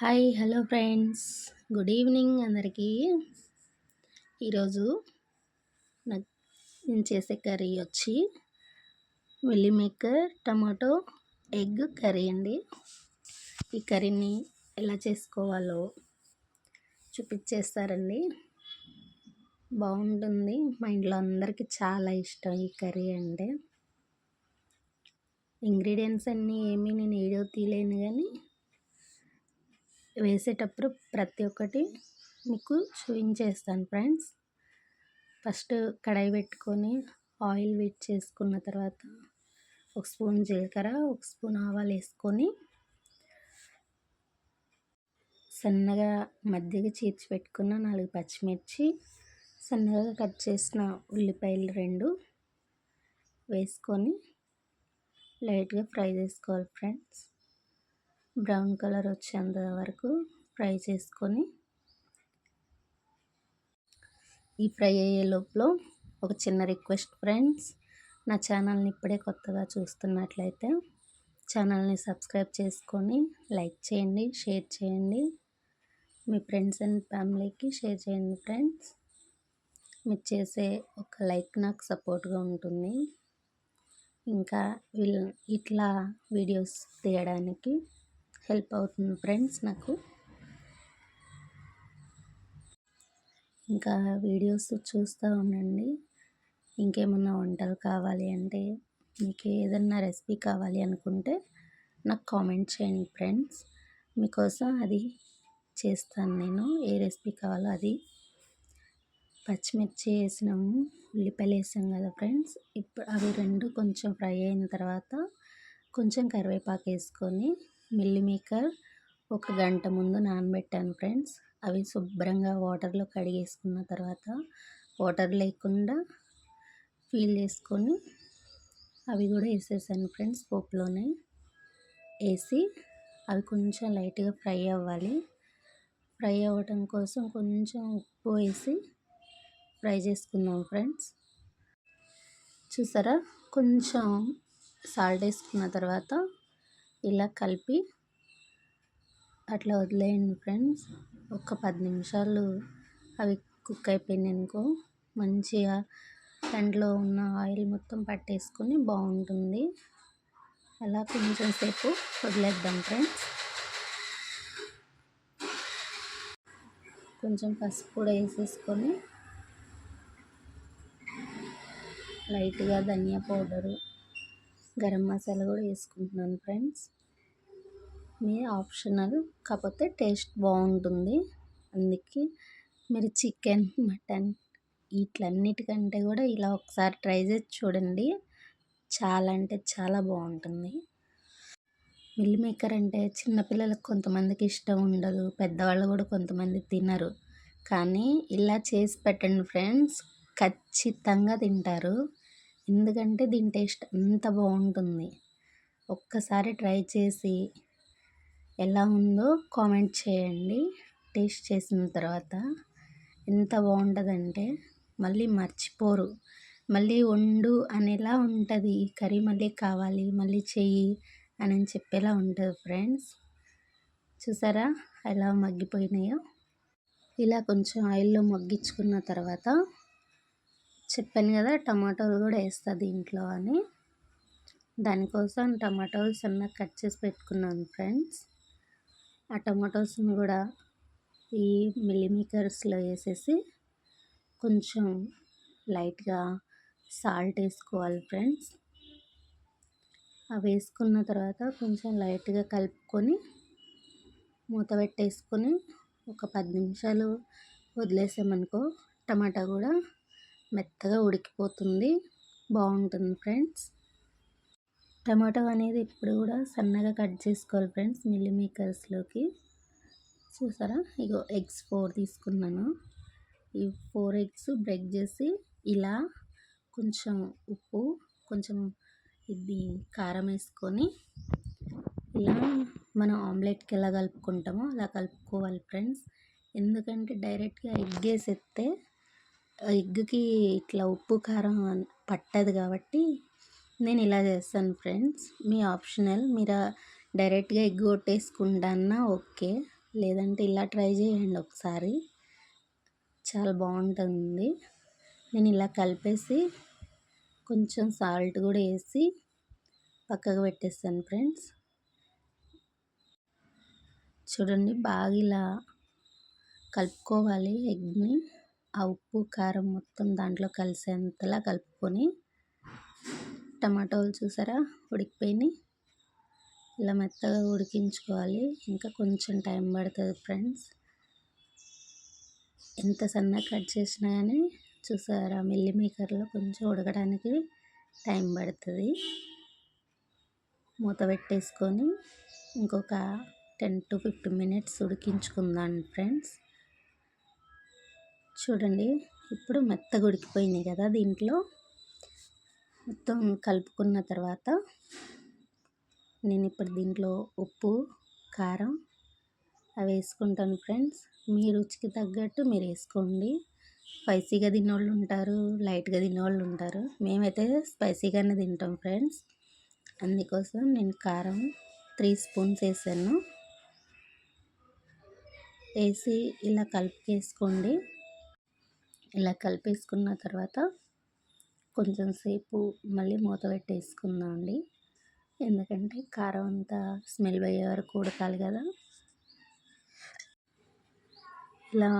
Hi hello friends. Good evening అందరికీ. ఈరోజు నాకు నేను చేసే కర్రీ వచ్చి మిల్లీ మేకర్ టమాటో ఎగ్ కర్రీ అండి. ఈ కర్రీని ఎలా చేసుకోవాలో చూపించేస్తారండి. బాగుంటుంది. మా ఇంట్లో అందరికీ చాలా ఇష్టం ఈ కర్రీ అంటే. ఇంగ్రీడియంట్స్ అన్నీ ఏమీ నేను ఏడో తీయలేను కానీ వేసేటప్పుడు ప్రతి ఒక్కటి మీకు చూపించేస్తాను ఫ్రెండ్స్. ఫస్ట్ కడాయి పెట్టుకొని ఆయిల్ వేట్ చేసుకున్న తర్వాత ఒక స్పూన్ జీలకర్ర ఒక స్పూన్ ఆవాలు వేసుకొని సన్నగా మధ్యగా చీర్చి పెట్టుకున్న నాలుగు పచ్చిమిర్చి సన్నగా కట్ చేసిన ఉల్లిపాయలు రెండు వేసుకొని లైట్గా ఫ్రై చేసుకోవాలి ఫ్రెండ్స్. బ్రౌన్ కలర్ వచ్చేంత వరకు ఫ్రై చేసుకొని ఈ ఫ్రై అయ్యే లోపల ఒక చిన్న రిక్వెస్ట్ ఫ్రెండ్స్ నా ఛానల్ని ఇప్పుడే కొత్తగా చూస్తున్నట్లయితే ఛానల్ని సబ్స్క్రైబ్ చేసుకొని లైక్ చేయండి షేర్ చేయండి. మీ ఫ్రెండ్స్ అండ్ ఫ్యామిలీకి షేర్ చేయండి ఫ్రెండ్స్. మీరు చేసే ఒక లైక్ నాకు సపోర్ట్గా ఉంటుంది. ఇంకా వీళ్ళు ఇట్లా వీడియోస్ తీయడానికి హెల్ప్ అవుతుంది ఫ్రెండ్స్ నాకు. ఇంకా వీడియోస్ చూస్తూ ఉండండి. ఇంకేమన్నా వంటలు కావాలి అంటే మీకు ఏదన్నా రెసిపీ కావాలి అనుకుంటే నాకు కామెంట్ చేయండి ఫ్రెండ్స్. మీకోసం అది చేస్తాను నేను. ఏ రెసిపీ కావాలో అది. పచ్చిమిర్చి వేసినాము ఉల్లిపాయలు వేసాం కదా ఫ్రెండ్స్. ఇప్పుడు అవి రెండు కొంచెం ఫ్రై అయిన తర్వాత కొంచెం కరివేపాకు వేసుకొని మిల్లీ మేకర్ ఒక గంట ముందు నానబెట్టాను ఫ్రెండ్స్. అవి శుభ్రంగా వాటర్లో కడిగేసుకున్న తర్వాత వాటర్ లేకుండా ఫీల్ చేసుకొని అవి కూడా వేసేసాను ఫ్రెండ్స్ పోపులోనే. వేసి అవి కొంచెం లైట్గా ఫ్రై అవ్వాలి. ఫ్రై అవ్వటం కోసం కొంచెం ఉప్పు వేసి ఫ్రై చేసుకుందాం ఫ్రెండ్స్. చూసారా? కొంచెం సాల్ట్ వేసుకున్న తర్వాత ఇలా కలిపి అట్లా వదిలేయండి ఫ్రెండ్స్. ఒక పది నిమిషాలు అవి కుక్ అయిపోయినాయి అనుకో మంచిగా దాంట్లో ఉన్న ఆయిల్ మొత్తం పట్టేసుకొని బాగుంటుంది. అలా కొంచెం సేపు వదిలేద్దాం ఫ్రెండ్స్. కొంచెం పసుపు కూడా వేసేసుకొని లైట్గా ధనియా పౌడరు గరం మసాలా కూడా వేసుకుంటున్నాను ఫ్రెండ్స్. మీ ఆప్షనల్ కాకపోతే టేస్ట్ బాగుంటుంది. అందుకే మీరు చికెన్ మటన్ వీటన్నిటికంటే కూడా ఇలా ఒకసారి ట్రై చేసి చూడండి. చాలా అంటే చాలా బాగుంటుంది. మిల్ మేకర్ అంటే చిన్నపిల్లలకు కొంతమందికి ఇష్టం ఉండదు. పెద్దవాళ్ళు కూడా కొంతమంది తినరు. కానీ ఇలా చేసి పెట్టండి ఫ్రెండ్స్. ఖచ్చితంగా తింటారు. ఎందుకంటే దీని టేస్ట్ అంత బాగుంటుంది. ఒక్కసారి ట్రై చేసి ఎలా ఉందో కామెంట్ చేయండి. టేస్ట్ చేసిన తర్వాత ఎంత బాగుంటుందంటే మళ్ళీ మర్చిపోరు. మళ్ళీ వండు అనేలా ఉంటుంది. ఈ కర్రీ మళ్ళీ కావాలి మళ్ళీ చెయ్యి అని చెప్పేలా ఉంటుంది ఫ్రెండ్స్. చూసారా ఎలా మగ్గిపోయినాయో? ఇలా కొంచెం ఆయిల్లో మగ్గించుకున్న తర్వాత చెప్పాను కదా టమాటోలు కూడా వేస్తా దీంట్లో అని. దానికోసం టమాటోలు సన్నగా కట్ చేసి పెట్టుకున్నాను ఫ్రెండ్స్. ఆ టమాటోస్ని కూడా ఈ మిల్లీమేకర్స్లో వేసేసి కొంచెం లైట్గా సాల్ట్ వేసుకోవాలి ఫ్రెండ్స్. అవి వేసుకున్న తర్వాత కొంచెం లైట్గా కలుపుకొని మూత పెట్టేసుకొని ఒక పది నిమిషాలు వదిలేసామనుకో టమాటా కూడా మెత్తగా ఉడికిపోతుంది. బాగుంటుంది ఫ్రెండ్స్. టమాటో అనేది ఇప్పుడు కూడా సన్నగా కట్ చేసుకోవాలి ఫ్రెండ్స్ మిల్లీ మేకర్స్లోకి. చూసారా? ఇగో ఎగ్స్ ఫోర్ తీసుకున్నాను. ఈ ఫోర్ ఎగ్స్ బ్రేక్ చేసి ఇలా కొంచెం ఉప్పు కొంచెం ఇది కారం వేసుకొని ఇలా మనం ఆమ్లెట్కి ఎలా కలుపుకుంటామో అలా కలుపుకోవాలి ఫ్రెండ్స్. ఎందుకంటే డైరెక్ట్గా ఎగ్ వేసేస్తే ఎగ్కి ఇట్లా ఉప్పు కారం పట్టదు కాబట్టి నేను ఇలా చేస్తాను ఫ్రెండ్స్. మీ ఆప్షనల్ మీరు డైరెక్ట్గా ఎగ్ కొట్టేసుకుంటానా ఓకే. లేదంటే ఇలా ట్రై చేయండి ఒకసారి. చాలా బాగుంటుంది. నేను ఇలా కలిపేసి కొంచెం సాల్ట్ కూడా వేసి పక్కకు పెట్టేస్తాను ఫ్రెండ్స్. చూడండి బాగా ఇలా కలుపుకోవాలి ఎగ్ని. ఆ ఉప్పు కారం మొత్తం దాంట్లో కలిసేంతలా కలుపుకొని టమాటోలు చూసారా? ఉడికిపోయినాయి. ఇలా మెత్తగా ఉడికించుకోవాలి. ఇంకా కొంచెం టైం పడుతుంది ఫ్రెండ్స్. ఎంత సన్నగా కట్ చేసినా కానీ చూసారా? మిల్లి మేకర్లో కొంచెం ఉడకడానికి టైం పడుతుంది. మూత పెట్టేసుకొని ఇంకొక టెన్ టు ఫిఫ్టీన్ మినిట్స్ ఉడికించుకుందాం ఫ్రెండ్స్. చూడండి ఇప్పుడు మెత్తగా ఉడికిపోయింది కదా దీంట్లో. మొత్తం కలుపుకున్న తర్వాత నేను ఇప్పుడు దీంట్లో ఉప్పు కారం అవి వేసుకుంటాను ఫ్రెండ్స్. మీ రుచికి తగ్గట్టు మీరు వేసుకోండి. స్పైసీగా తినేవాళ్ళు ఉంటారు లైట్గా తినేవాళ్ళు ఉంటారు. మేమైతే స్పైసీగానే తింటాం ఫ్రెండ్స్. అందుకోసం నేను కారం త్రీ స్పూన్స్ వేసాను. వేసి ఇలా కలిపేసుకోండి ఇలా కలిపేసుకున్న తర్వాత కొంచెం సేపు మళ్ళీ మూత పెట్టేసుకుందాం అండి. ఎందుకంటే కారం అంతా స్మెల్ పోయే వరకు ఉడకాలి కదా. ఇలా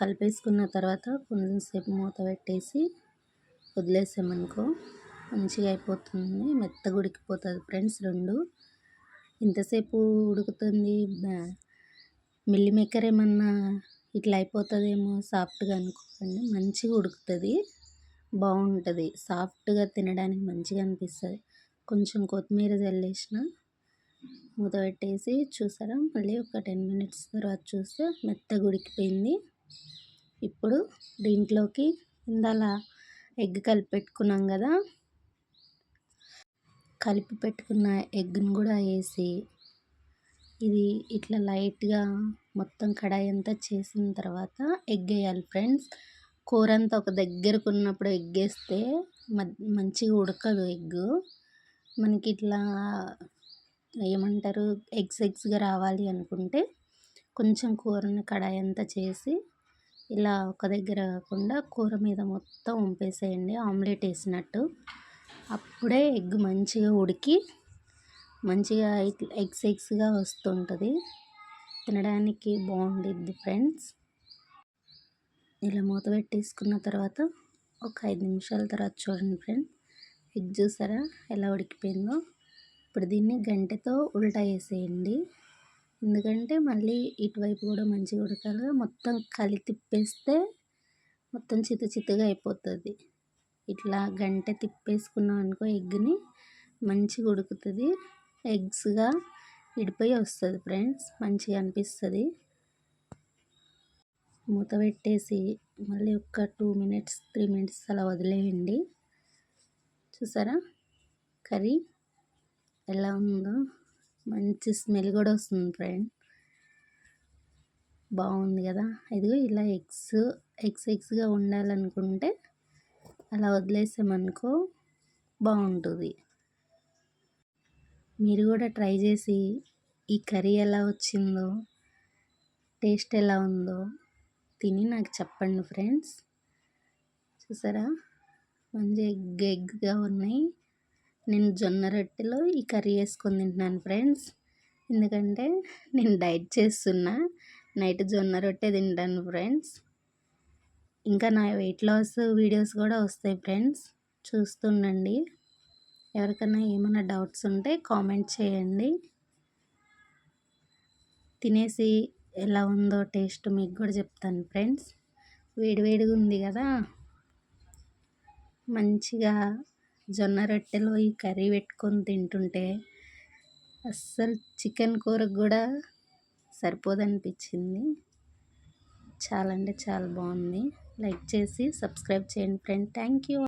కలిపేసుకున్న తర్వాత కొంచెం సేపు మూత పెట్టేసి వదిలేసామనుకో మంచిగా అయిపోతుంది. మెత్తగా ఉడికిపోతుంది ఫ్రెండ్స్ రెండు. ఇంతసేపు ఉడుకుతుంది మిల్లి మేకర్ ఏమన్నా ఇట్లా అయిపోతుందేమో సాఫ్ట్గా అనుకోకండి. మంచిగా ఉడుకుతుంది. బాగుంటుంది సాఫ్ట్గా తినడానికి మంచిగా అనిపిస్తుంది. కొంచెం కొత్తిమీర చల్లేసిన మూత పెట్టేసి చూసారా? మళ్ళీ ఒక టెన్ మినిట్స్ తర్వాత చూస్తే మెత్తగా ఉడికిపోయింది ఇప్పుడు దీంట్లోకి ఇందాల ఎగ్ కలిపి పెట్టుకున్నాం కదా? కలిపి పెట్టుకున్న ఎగ్ని కూడా వేసి ఇది ఇట్లా లైట్గా మొత్తం కడాయి అంతా చేసిన తర్వాత ఎగ్ వేయాలి ఫ్రెండ్స్. కూర అంతా ఒక దగ్గరకు ఉన్నప్పుడు ఎగ్ వేస్తే మంచిగా ఉడకదు ఎగ్ మనకి ఇట్లా ఏమంటారు ఎగ్స్ ఎగ్స్గా రావాలి అనుకుంటే కొంచెం కూరని కడాయి అంతా చేసి ఇలా ఒక దగ్గర కాకుండా కూర మీద మొత్తం వంపేసేయండి. ఆమ్లెట్ వేసినట్టు. అప్పుడే ఎగ్ మంచిగా ఉడికి మంచిగా ఎగ్స్ ఎగ్స్గా వస్తుంటుంది. తినడానికి బాగుండిద్ది ఫ్రెండ్స్. ఇలా మూత పెట్టేసుకున్న తర్వాత ఒక ఐదు నిమిషాల తర్వాత చూడండి ఫ్రెండ్స్ ఎగ్ చూసారా ఎలా ఉడికిపోయిందో? ఇప్పుడు దీన్ని గంటెతో ఉల్టా వేసేయండి ఎందుకంటే మళ్ళీ ఇటువైపు కూడా మంచిగా ఉడకాలి మొత్తం కలి తిప్పేస్తే మొత్తం చిత్తు చిత్తగా అయిపోతుంది. ఇట్లా గంట తిప్పేసుకున్నాం అనుకో ఎగ్ని మంచిగా ఉడుకుతుంది. ఎగ్స్గా విడిపోయి వస్తుంది ఫ్రెండ్స్ మంచిగా అనిపిస్తుంది. మూత పెట్టేసి మళ్ళీ ఒక టూ మినిట్స్ త్రీ మినిట్స్ అలా వదిలేయండి. చూసారా? కర్రీ ఎలా ఉందో మంచి స్మెల్ కూడా వస్తుంది ఫ్రెండ్. బాగుంది కదా? ఇదిగో ఇలా ఎగ్స్ ఎగ్స్ ఎగ్స్గా ఉండాలనుకుంటే అలా వదిలేసామనుకో బాగుంటుంది. మీరు కూడా ట్రై చేసి ఈ కర్రీ ఎలా వచ్చిందో టేస్ట్ ఎలా ఉందో తిని నాకు చెప్పండి ఫ్రెండ్స్. చూసారా? మంచి ఎగ్ ఎగ్గా ఉన్నాయి. నేను జొన్న రొట్టెలో ఈ కర్రీ వేసుకొని తింటున్నాను ఫ్రెండ్స్. ఎందుకంటే నేను డైట్ చేస్తున్నా. నైట్ జొన్న రొట్టె తింటాను ఫ్రెండ్స్. ఇంకా నా వెయిట్ లాస్ వీడియోస్ కూడా వస్తాయి ఫ్రెండ్స్. చూస్తుండండి. ఎవరికైనా ఏమైనా డౌట్స్ ఉంటే కామెంట్ చేయండి. తినేసి ఎలా ఉందో టేస్ట్ మీకు కూడా చెప్తాను ఫ్రెండ్స్. వేడివేడిగా ఉంది కదా. మంచిగా జొన్న రొట్టెలో ఈ కర్రీ పెట్టుకొని తింటుంటే అస్సలు చికెన్ కూరకు కూడా సరిపోదనిపించింది. చాలా అంటే చాలా బాగుంది. లైక్ చేసి సబ్స్క్రైబ్ చేయండి ఫ్రెండ్. Thank you.